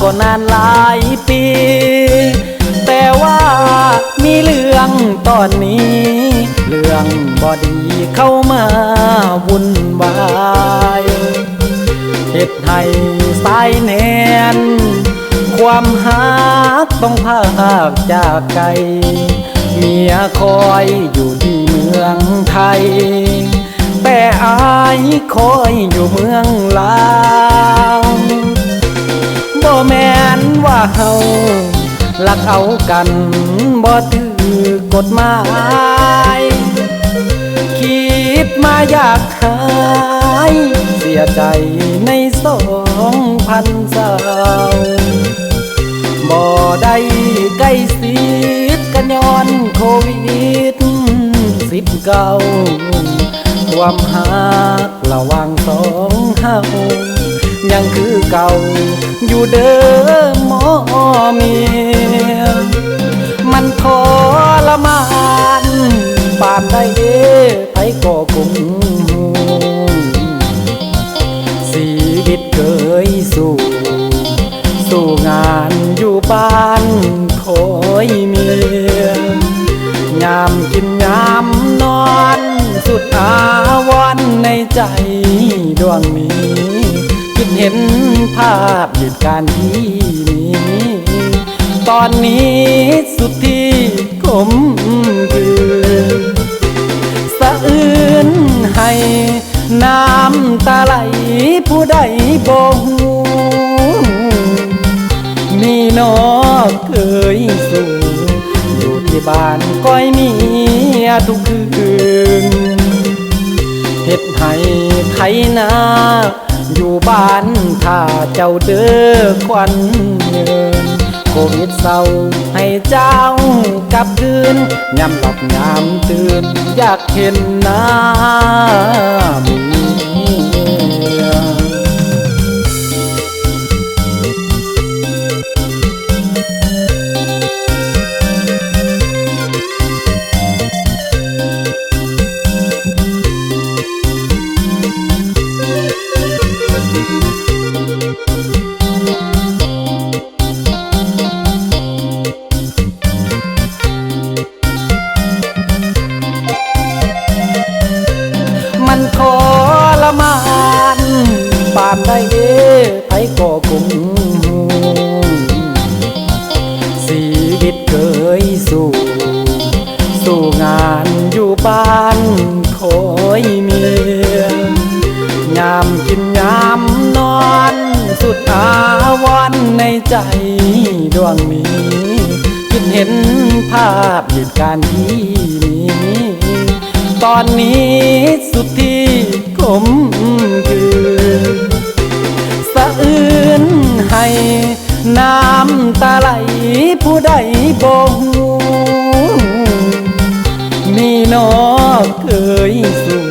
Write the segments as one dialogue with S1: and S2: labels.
S1: ก็นานหลายปี แต่ว่ามีเรื่องตอนนี้ เรื่องบอดีเข้ามาวุ่นวายเหตุให้สายแนน ความหักต้องพากจากไกลเมียคอยอยู่ที่เมืองไทย แต่อายคอยอยู่เมืองลาว แม่นว่าเฮาลักเอากันบ่ถือกฎหมายคิดมาอยากหายเสียใจในสองพันสาวบ่ได้ใกล้สิทธิ์กันย้อนโควิดสิบเก้าความหักระว่างสองเฮา ยังคือเก่า อยู่เดิมหมอเมียมันทรมานปานได้เอไผก็กุมชีวิตเคยสู้ สู้งานอยู่บ้านคอยเมียยามกินยามนอน สุดอาวรณ์ในใจดวงนี้ คิดเห็นภาพเหตุการณ์ที่นี้ตอนนี้สุดที่ขมคือสะอื้นให้น้ำตาไหลผู้ใดบ่หูมีนอเคยสู่อยู่ที่บ้านก้อยมีทุกคืนเฮ็ดให้ไทยนา อยู่บ้านถ้าเจ้าเด้อควันเงินโควิดเศร้าให้เจ้ากลับคืนยำหลับยามตื่นอยากเห็นหน้า ได้เด้ไผก็กุมชีวิตเคยสู้ สู้งานอยู่บ้านคอยเมียยามกินยามนอนสุดอาวรณ์ในใจดวงนี้ คิดเห็นภาพเหตุการณ์ที่นี้ตอนนี้สุดที่ขมคื น้ำตาไหลผู้ใดบ่หูมีนอกเคยสู่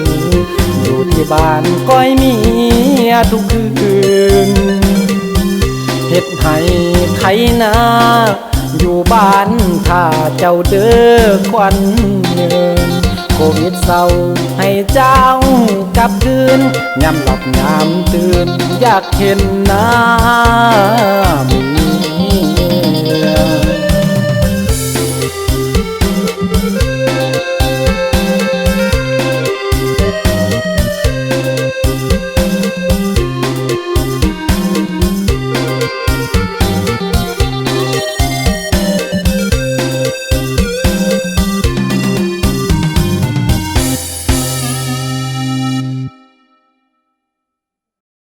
S1: อยู่ที่บ้านก้อยมีทุกคืนเฮ็ดให้ไถนาอยู่บ้านถ้าเจ้าเด้อควันเงินโควิดเศร้า เจ้ากลับคืนยามหลับยามตื่นอยากเห็นหน้ามี